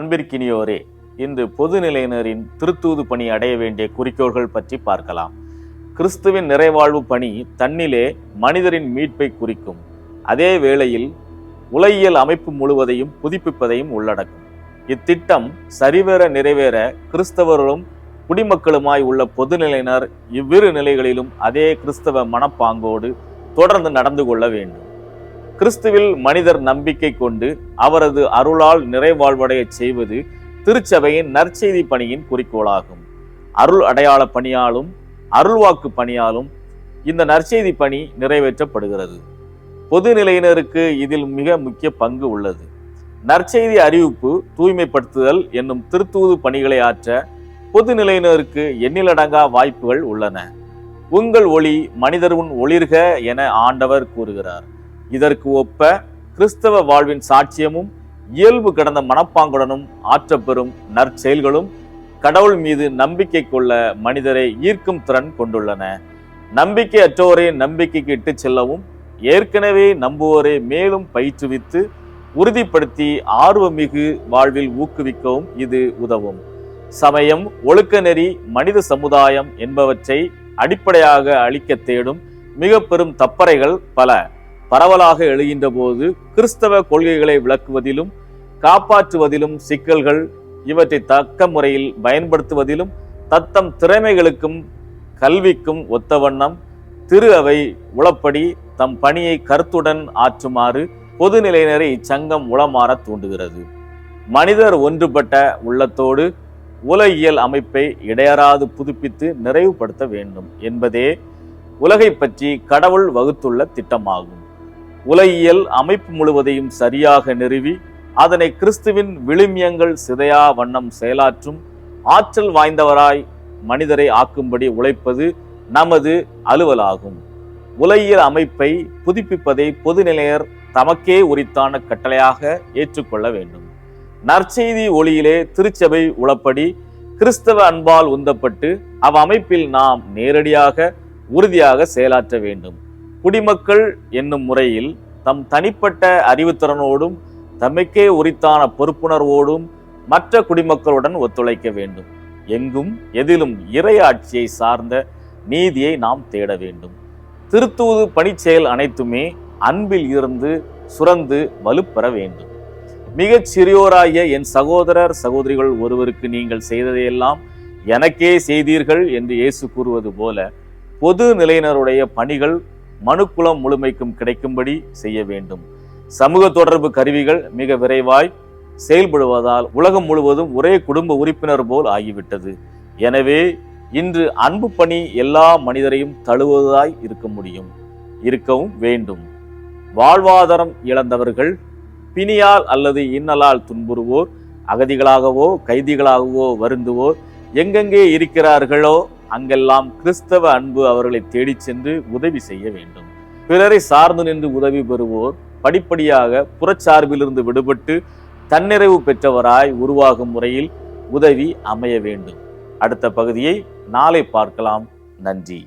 அன்பிற்கினியோரே இன்று பொதுநிலையினரின் திருத்தூது பணி அடைய வேண்டிய குறிக்கோள்கள் பற்றி பார்க்கலாம். கிறிஸ்துவின் நிறைவாழ்வு பணி தன்னிலே மனிதரின் மீட்பை குறிக்கும். அதே வேளையில் உலகியல் அமைப்பு முழுவதையும் புதுப்பிப்பதையும் உள்ளடக்கும். இத்திட்டம் சரிவேற நிறைவேற கிறிஸ்தவர்களும் குடிமக்களுமாய் உள்ள பொதுநிலையினர் இவ்விரு நிலைகளிலும் அதே கிறிஸ்தவ மனப்பாங்கோடு தொடர்ந்து நடந்து கொள்ள வேண்டும். கிறிஸ்துவில் மனிதர் நம்பிக்கை கொண்டு அவரது அருளால் நிறைவாழ்வடையச் செய்வது திருச்சபையின் நற்செய்தி பணியின் குறிக்கோளாகும். அருள் அடையாள பணியாலும் அருள்வாக்கு பணியாலும் இந்த நற்செய்தி பணி நிறைவேற்றப்படுகிறது. பொதுநிலையினருக்கு இதில் மிக முக்கிய பங்கு உள்ளது. நற்செய்தி அறிவிப்பு தூய்மைப்படுத்துதல் என்னும் திருத்தூது பணிகளை ஆற்ற பொதுநிலையினருக்கு எண்ணிலடங்கா வாய்ப்புகள் உள்ளன. உங்கள் ஒளி மனிதர் உன் ஒளிர்க என ஆண்டவர் கூறுகிறார். இதற்கு ஒப்ப கிறிஸ்தவ வாழ்வின் சாட்சியமும் இயல்பு கடந்த மனப்பாங்குடனும் ஆற்றப்பெறும் நற்செயல்களும் கடவுள் மீது நம்பிக்கை கொள்ள மனிதரை ஈர்க்கும் திறன் கொண்டுள்ளன. நம்பிக்கை அற்றோரை நம்பிக்கைக்கு இட்டுச் செல்லவும் ஏற்கனவே நம்புவோரை மேலும் பயிற்றுவித்து உறுதிப்படுத்தி ஆர்வமிகு வாழ்வில் ஊக்குவிக்கவும் இது உதவும். சமயம் ஒழுக்க நெறி மனித சமுதாயம் என்பவற்றை அடிப்படையாக அளிக்க தேடும் மிக பெரும் தப்பறைகள் பல. பரவலாக எழுகின்ற போது கிறிஸ்தவ கொள்கைகளை விளக்குவதிலும் காப்பாற்றுவதிலும் சிக்கல்கள் இவற்றை தக்க முறையில் பயன்படுத்துவதிலும் தத்தம் திறமைகளுக்கும் கல்விக்கும் ஒத்த வண்ணம் திரு அவை உளப்படி தம் பணியை கருத்துடன் ஆற்றுமாறு பொதுநிலையினரை இச்சங்கம் உளமாற தூண்டுகிறது. மனிதர் ஒன்றுபட்ட உள்ளத்தோடு உலகியல் அமைப்பை இடையறாது புதுப்பித்து நிறைவுபடுத்த வேண்டும் என்பதே உலகை பற்றி கடவுள் வகுத்துள்ள திட்டமாகும். உலகியல் அமைப்பு முழுவதையும் சரியாக நிறுவி அதனை கிறிஸ்துவின் விழுமியங்கள் சிதையா வண்ணம் செயலாற்றும் ஆற்றல் வாய்ந்தவராய் மனிதரை ஆக்கும்படி உழைப்பது நமது அலுவலாகும். உலகியல் அமைப்பை புதுப்பிப்பதை பொதுநிலையர் தமக்கே உரித்தான கட்டளையாக ஏற்றுக்கொள்ள வேண்டும். நற்செய்தி ஒளியிலே திருச்சபை உளப்படி கிறிஸ்தவ அன்பால் உந்தப்பட்டு அவ் அமைப்பில் நாம் நேரடியாக உறுதியாக செயலாற்ற வேண்டும். குடிமக்கள் என்னும் முறையில் தம் தனிப்பட்ட அறிவுத்திறனோடும் தமக்கே உரித்தான பொறுப்புணர்வோடும் மற்ற குடிமக்களுடன் ஒத்துழைக்க வேண்டும். எங்கும் எதிலும் இறையாட்சியை சார்ந்த நீதியை நாம் தேட வேண்டும். திருத்தூது பணிச்செயல் அனைத்துமே அன்பில் இருந்து சுரந்து வலுப்பெற வேண்டும். மிகச் சிறியோராகிய என் சகோதரர் சகோதரிகள் ஒருவருக்கு நீங்கள் செய்ததையெல்லாம் எனக்கே செய்தீர்கள் என்று இயேசு கூறுவது போல பொது நிலையினருடைய பணிகள் மனுக்குலம் முழுமைக்கும் கிடைக்கும்படி செய்ய வேண்டும். சமூக தொடர்பு கருவிகள் மிக விரைவாய் செயல்படுவதால் உலகம் முழுவதும் ஒரே குடும்ப உறுப்பினர் போல் ஆகிவிட்டது. எனவே இன்று அன்பு பணி எல்லா மனிதரையும் தழுவுவதாய் இருக்க முடியும் இருக்கவும் வேண்டும். வாழ்வாதாரம் இழந்தவர்கள் பிணியால் அல்லது இன்னலால் துன்புறுவோர் அகதிகளாகவோ கைதிகளாகவோ வருந்துவோர் எங்கெங்கே இருக்கிறார்களோ அங்கெல்லாம் கிறிஸ்தவ அன்பு அவர்களை தேடிச் சென்று உதவி செய்ய வேண்டும். பிறரை சார்ந்து நின்று உதவி பெறுவோர் படிப்படியாக புறச்சார்பிலிருந்து விடுபட்டு தன்னிறைவு பெற்றவராய் உருவாகும் முறையில் உதவி அமைய வேண்டும். அடுத்த பகுதியை நாளை பார்க்கலாம். நன்றி.